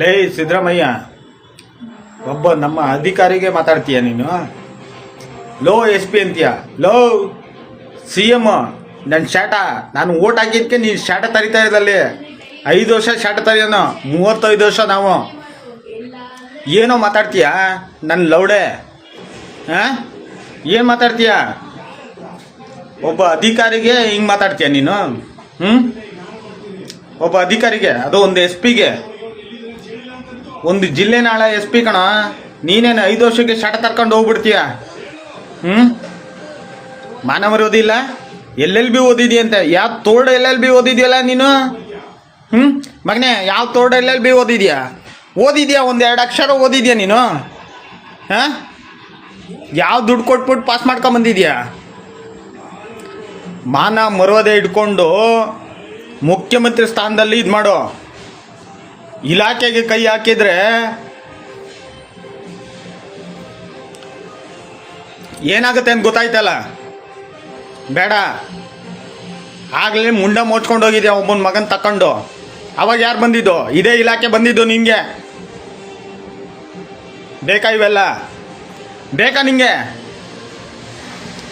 ಲೇ ಸಿದ್ದರಾಮಯ್ಯ, ಒಬ್ಬ ನಮ್ಮ ಅಧಿಕಾರಿಗೆ ಮಾತಾಡ್ತೀಯ ನೀನು? ಲೋ ಎಸ್ ಪಿ ಅಂತೀಯ? ಲೋ ಸಿ ಎಂ ನನ್ನ ಶಾಟ, ನಾನು ಓಟ್ ಹಾಕಿದ್ಕೆ ನೀನು ಶಾಟ ತರಿತಾ ಇದ್ದಲ್ಲಿ. ಐದು ವರ್ಷ ಶಾಟ ತರಿಯೋನು, ಮೂವತ್ತೈದು ವರ್ಷ ನಾವು. ಏನೋ ಮಾತಾಡ್ತೀಯ ನನ್ನ ಲೌಡೆ? ಹಾಂ ಏನು ಮಾತಾಡ್ತೀಯ? ಒಬ್ಬ ಅಧಿಕಾರಿಗೆ ಹಿಂಗೆ ಮಾತಾಡ್ತೀಯ ನೀನು? ಹ್ಞೂ ಒಬ್ಬ ಅಧಿಕಾರಿಗೆ, ಅದು ಒಂದು ಎಸ್ ಪಿಗೆ ಒಂದು ಜಿಲ್ಲೆ ನಾಳೆ ಎಸ್ ಪಿ ಕಣ. ನೀನೇನು ಐದು ವರ್ಷಕ್ಕೆ ಶಟ ತರ್ಕೊಂಡು ಹೋಗ್ಬಿಡ್ತೀಯ? ಹ್ಞೂ ಓದಿಲ್ಲ ಎಲ್ ಎಲ್ಲೆಲ್ ಬಿ ಓದಿದ್ಯಂತೆ. ಯಾವ ತೋರ್ಡ್ ಎಲ್ಲೆಲ್ ಬಿ ಓದಿದ್ಯಲ್ಲ ನೀನು? ಹ್ಞೂ ಮಗನೇ, ಯಾವ ತೋರ್ಡ್ ಎಲ್ಲೆಲ್ ಬಿ ಓದಿದ್ಯಾ? ಓದಿದ್ಯಾ? ಒಂದು ಎರಡು ಅಕ್ಷರ ಓದಿದ್ಯಾ ನೀನು? ಹಾಂ? ಯಾವ ದುಡ್ಡು ಕೊಟ್ಬಿಟ್ಟು ಪಾಸ್ ಮಾಡ್ಕೊಂಬಂದಿದ್ಯಾ ಮಾನ ಮರೋದೇ ಇಟ್ಕೊಂಡು ಮುಖ್ಯಮಂತ್ರಿ ಸ್ಥಾನದಲ್ಲಿ ಇದು ಮಾಡೋ. ಇಲಾಖೆಗೆ ಕೈ ಹಾಕಿದ್ರೆ ಏನಾಗುತ್ತೆ ಅಂತ ಗೊತ್ತಾಯ್ತಲ್ಲ? ಬೇಡ. ಆಗಲೇ ಮುಂಡ ಮೋಚ್ಕೊಂಡು ಹೋಗಿದ್ಯಾ ಒಬ್ಬನ ಮಗನ ತಕೊಂಡು ಅವಾಗ ಯಾರು ಬಂದಿದ್ದು? ಇದೇ ಇಲಾಖೆ ಬಂದಿದ್ದು ನಿಮಗೆ ಬೇಕಾ ಇವೆಲ್ಲ? ಬೇಕಾ ನಿಮಗೆ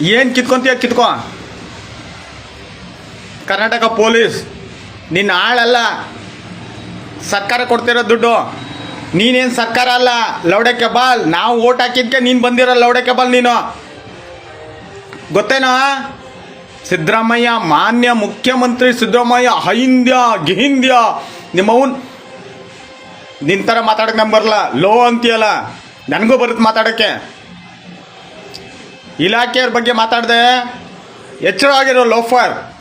ಏನು ಕಿತ್ಕೊಂತೀಯ ಕಿತ್ಕೊ. ಕರ್ನಾಟಕ ಪೊಲೀಸ್. ನಿನ್ನ ಆಳಲ್ಲ. ಸರ್ಕಾರ ಕೊಡ್ತಿರೋ ದುಡ್ಡು. ನೀನೇನು ಸರ್ಕಾರ ಅಲ್ಲ. ಲೌಡಕ್ಕೆ ಕೆಬಾಲ್ ನಾವು ಓಟ್ ಹಾಕಿದ್ಕೆ ನೀನು ಬಂದಿರೋ ಲೌಡಕ್ಕೆ ಬಾಲ್ ನೀನು. ಗೊತ್ತೇನಾ? ಸಿದ್ದರಾಮಯ್ಯ, ಮಾನ್ಯ ಮುಖ್ಯಮಂತ್ರಿ ಸಿದ್ದರಾಮಯ್ಯ ಹೈಂದ್ಯ ಗಿಹಿಂದ್ಯ ನಿಮ್ಮವನ್ ನಿನ್ನ ಥರ ಮಾತಾಡಕ್ಕೆ ನಮ್ಗೆ ಬರಲ್ಲ. ಲೋ ಅಂತೀಯಲ್ಲ. ನನಗೂ ಬರುತ್ತೆ ಮಾತಾಡೋಕ್ಕೆ. ಇಲಾಖೆಯವ್ರ ಬಗ್ಗೆ ಮಾತಾಡಿದೆ. ಎಚ್ಚರವಾಗಿರೋ ಲೋಫರ್.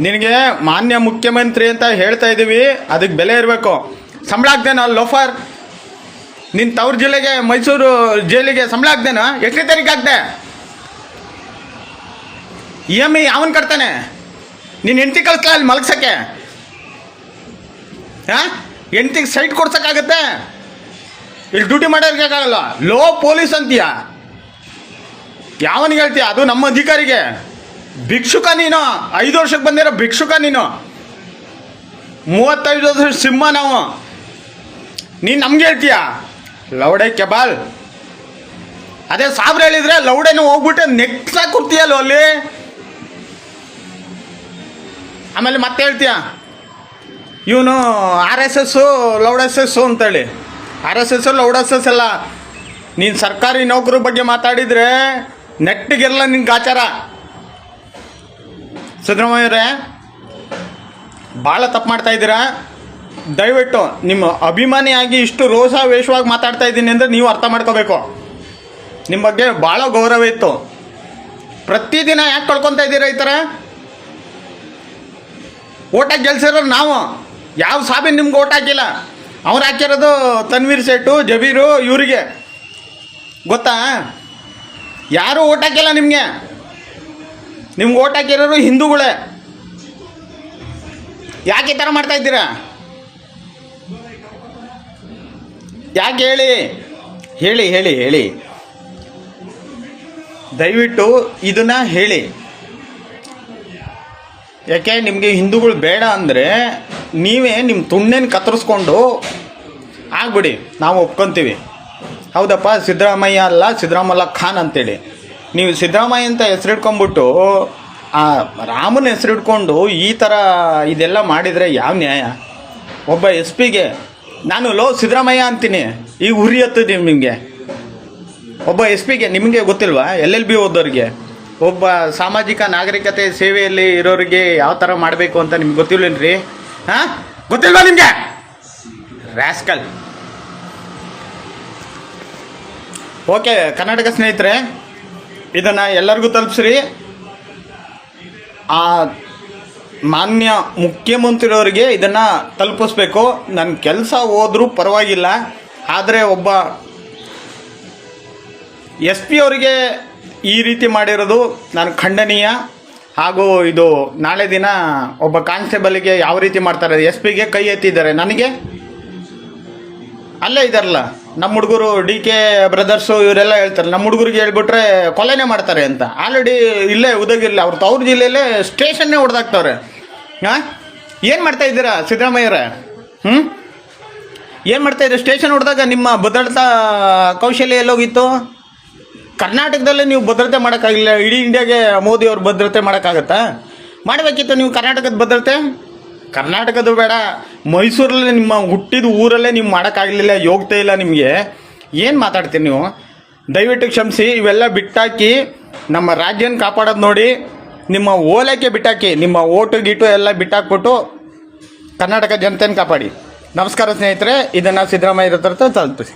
ನಿನಗೆ ಮಾನ್ಯ ಮುಖ್ಯಮಂತ್ರಿ ಅಂತ ಹೇಳ್ತಾ ಇದ್ದೀವಿ, ಅದಕ್ಕೆ ಬೆಲೆ ಇರಬೇಕು. ಸಂಬಳ ಆಗ್ದೇನಾ ಲೋಫರ್? ನಿನ್ನ ತವ್ರ ಜಿಲ್ಲೆಗೆ, ಮೈಸೂರು ಜೈಲಿಗೆ ಸಂಬಳ ಆಗ್ದೇನಾ ಎಷ್ಟನೇ ತಾರೀಕು ಆಗ್ದೆ ಇ ಎಂ ಐ ಅವನ್ ಕಟ್ತಾನೆ? ನೀನು ಹೆಂಡತಿ ಕಳಿಸ್ಲಾ ಅಲ್ಲಿ ಮಲಗ್ಸಕ್ಕೆ? ಹಾಂ? ಹೆಂಡತಿಗೆ ಸೈಟ್ ಕೊಡ್ಸೋಕ್ಕಾಗತ್ತೆ? ಇಲ್ಲಿ ಡ್ಯೂಟಿ ಮಾಡೋರ್ಗಾಗಲ್ಲ ಲೋ ಪೊಲೀಸ್ ಅಂತೀಯ? ಯಾವನಿಗೆ ಹೇಳ್ತೀಯ? ಅದು ನಮ್ಮ ಅಧಿಕಾರಿಗೆ. ಭಿಕ್ಷುಕ ನೀನು. ಐದು ವರ್ಷಕ್ಕೆ ಬಂದಿರೋ ಭಿಕ್ಷುಕ ನೀನು. ಮೂವತ್ತೈದು ವರ್ಷ ಸಿಂಹ ನಾವು. ನೀನು ನಮ್ಗೆ ಹೇಳ್ತೀಯ? ಲೌಡೆ ಕೆಬಾಲ್. ಅದೇ ಸಾಬ್ರು ಹೇಳಿದ್ರೆ ಲೌಡೆನು ಹೋಗ್ಬಿಟ್ಟು ನೆಕ್ಸಾಗಿ ಕೂರ್ತೀಯಲ್ಲ ಅಲ್ಲಿ? ಆಮೇಲೆ ಮತ್ತೆ ಹೇಳ್ತೀಯ? ಇವನು R S S, loud S S ಅಂತೇಳಿ. R S S, loud S S ಅಲ್ಲ ನೀನು ಸರ್ಕಾರಿ ನೌಕರ ಬಗ್ಗೆ ಮಾತಾಡಿದರೆ ನೆಟ್ಟಿಗೆಲ್ಲ ನಿನ್ಗೆ ಗಾಚಾರ ಸಿದ್ದರಾಮಯ್ಯವರೇ ಭಾಳ ತಪ್ಪು ಮಾಡ್ತಾ ಇದ್ದೀರಾ? ದಯವಿಟ್ಟು ನಿಮ್ಮ ಅಭಿಮಾನಿಯಾಗಿ ಇಷ್ಟು ರೋಸಾ ವೇಷವಾಗಿ ಮಾತಾಡ್ತಾ ಇದ್ದೀನಿ ಅಂದರೆ ನೀವು ಅರ್ಥ ಮಾಡ್ಕೋಬೇಕು. ನಿಮ್ಮ ಬಗ್ಗೆ ಭಾಳ ಗೌರವ ಇತ್ತು. ಪ್ರತಿದಿನ ಯಾಕೆ ಕಳ್ಕೊತಾ ಇದ್ದೀರಾ ಈ ಥರ? ಓಟಾಗಿ ಗೆಲ್ಸಿರೋರು ನಾವು. ಯಾವ ಸಾಬಿ ನಿಮ್ಗೆ ಓಟ್ ಹಾಕಿಲ್ಲ. ಅವ್ರು ಹಾಕಿರೋದು ತನ್ವೀರ್ ಸೇಟು ಜಬೀರು, ಇವರಿಗೆ. ಗೊತ್ತಾ? ಯಾರೂ ಓಟ್ ಹಾಕಿಲ್ಲ ನಿಮಗೆ. ನಿಮ್ಗೆ ಓಟ್ ಹಾಕಿರೋರು ಹಿಂದೂಗಳೇ. ಯಾಕೆ ಈ ಥರ ಮಾಡ್ತಾ ಇದ್ದೀರಾ? ಯಾಕೆ ಹೇಳಿ? ಹೇಳಿ ಹೇಳಿ ಹೇಳಿ. ದಯವಿಟ್ಟು ಇದನ್ನ ಹೇಳಿ. ಯಾಕೆ ನಿಮಗೆ ಹಿಂದೂಗಳು ಬೇಡ ಅಂದರೆ ನೀವೇ ನಿಮ್ಮ ತುಂಡೇನು ಕತ್ತರಿಸ್ಕೊಂಡು ಆಗ್ಬಿಡಿ, ನಾವು ಒಪ್ಕೊತೀವಿ. ಹೌದಪ್ಪ, ಸಿದ್ದರಾಮಯ್ಯ ಅಲ್ಲ ಸಿದ್ದರಾಮಲ್ಲ ಖಾನ್ ಅಂತೇಳಿ. ನೀವು ಸಿದ್ದರಾಮಯ್ಯ ಅಂತ ಹೆಸರಿಟ್ಕೊಂಬಿಟ್ಟು ಆ ರಾಮನ ಹೆಸರಿಟ್ಕೊಂಡು ಈ ಥರ ಇದೆಲ್ಲ ಮಾಡಿದರೆ ಯಾವ ನ್ಯಾಯ? ಒಬ್ಬ ಎಸ್ ಪಿಗೆ, ನಾನು ಲೋ ಸಿದ್ದರಾಮಯ್ಯ ಅಂತೀನಿ, ಈ ಉರಿ ಹತ್ತದೆ ನಿಮಗೆ. ಒಬ್ಬ ಎಸ್ ಪಿಗೆ, ನಿಮಗೆ ಗೊತ್ತಿಲ್ವಾ? ಎಲ್ ಎಲ್ ಬಿ ಓದೋರಿಗೆ ಒಬ್ಬ ಸಾಮಾಜಿಕ ನಾಗರಿಕತೆ ಸೇವೆಯಲ್ಲಿ ಇರೋರಿಗೆ ಯಾವ ಥರ ಮಾಡಬೇಕು ಅಂತ ನಿಮ್ಗೆ ಗೊತ್ತಿಲ್ವೇನ್ರಿ ಹಾಂ? ಗೊತ್ತಿಲ್ವಾ ನಿಮಗೆ? ರ್ಯಾಸ್ಕಲ್ ಓಕೆ, ಕರ್ನಾಟಕ ಸ್ನೇಹಿತರೆ ಇದನ್ನು ಎಲ್ಲರಿಗೂ ತಲುಪಿಸ್ರಿ. ಆ ಮಾನ್ಯ ಮುಖ್ಯಮಂತ್ರಿಯವರಿಗೆ ಇದನ್ನು ತಲುಪಿಸ್ಬೇಕು. ನನ್ನ ಕೆಲಸ ಹೋದರೂ ಪರವಾಗಿಲ್ಲ. ಆದರೆ ಒಬ್ಬ ಎಸ್ ಪಿ ಅವರಿಗೆ ಈ ರೀತಿ ಮಾಡಿರೋದು ನಾನು ಖಂಡನೀಯ. ಹಾಗೂ ಇದು ನಾಳೆ ದಿನ ಒಬ್ಬ ಕಾನ್ಸ್ಟೇಬಲ್ಗೆ ಯಾವ ರೀತಿ ಮಾಡ್ತಾರೆ, ಎಸ್ ಪಿಗೆ ಕೈ ಎತ್ತಿದ್ದಾರೆ ನನಗೆ? ಅಲ್ಲೇ ಇದ್ದಾರಲ್ಲ? ನಮ್ಮ ಹುಡುಗರು ಡಿ ಕೆ ಬ್ರದರ್ಸು ಇವರೆಲ್ಲ ಹೇಳ್ತಾರೆ, ನಮ್ಮ ಹುಡುಗರಿಗೆ ಹೇಳ್ಬಿಟ್ರೆ ಕೊಲೆನೇ ಮಾಡ್ತಾರೆ ಅಂತ. ಆಲ್ರೆಡಿ ಇಲ್ಲೇ ಉದಗಿಲ್ಲ ಅವ್ರ ತವ್ರ ಜಿಲ್ಲೆಯಲ್ಲೇ ಸ್ಟೇಷನ್ನೇ ಹೊಡೆದಾಕ್ತವ್ರೆ. ಹಾಂ? ಏನು ಮಾಡ್ತಾ ಇದ್ದೀರಾ ಸಿದ್ದರಾಮಯ್ಯರೇ ಹ್ಞೂ ಏನು ಮಾಡ್ತಾ ಇದ್ದೀರಿ ಸ್ಟೇಷನ್ ಹೊಡೆದಾಗ ನಿಮ್ಮ ಭದ್ರತಾ ಕೌಶಲ್ಯ ಎಲ್ಲೋಗಿತ್ತು? ಕರ್ನಾಟಕದಲ್ಲೇ ನೀವು ಭದ್ರತೆ ಮಾಡೋಕ್ಕಾಗಿಲ್ಲ, ಇಡೀ ಇಂಡಿಯಾಗೆ ಮೋದಿ ಅವ್ರು ಭದ್ರತೆ ಮಾಡೋಕ್ಕಾಗತ್ತಾ? ಮಾಡಬೇಕಿತ್ತು ನೀವು ಕರ್ನಾಟಕದ ಭದ್ರತೆ? ಕರ್ನಾಟಕದ ಬೇಡ, ಮೈಸೂರಲ್ಲೇ ನಿಮ್ಮ ಹುಟ್ಟಿದ ಊರಲ್ಲೇ ನೀವು ಮಾಡೋಕ್ಕಾಗಲಿಲ್ಲ, ಯೋಗ್ಯತೆ ಇಲ್ಲ ನಿಮಗೆ. ಏನು ಮಾತಾಡ್ತೀರಿ ನೀವು? ದಯವಿಟ್ಟು ಕ್ಷಮಿಸಿ, ಇವೆಲ್ಲ ಬಿಟ್ಟಾಕಿ ನಮ್ಮ ರಾಜ್ಯನ ಕಾಪಾಡೋದು ನೋಡಿ, ನಿಮ್ಮ ಓಲೈಕೆ ಬಿಟ್ಟಾಕಿ, ನಿಮ್ಮ ಓಟು ಗೀಟು ಎಲ್ಲ ಬಿಟ್ಟಾಕ್ಬಿಟ್ಟು ಕರ್ನಾಟಕ ಜನತೆಯನ್ನು ಕಾಪಾಡಿ. ನಮಸ್ಕಾರ ಸ್ನೇಹಿತರೆ, ಇದನ್ನು ಸಿದ್ದರಾಮಯ್ಯ ಹತ್ರ ತಲುಪಿಸಿ.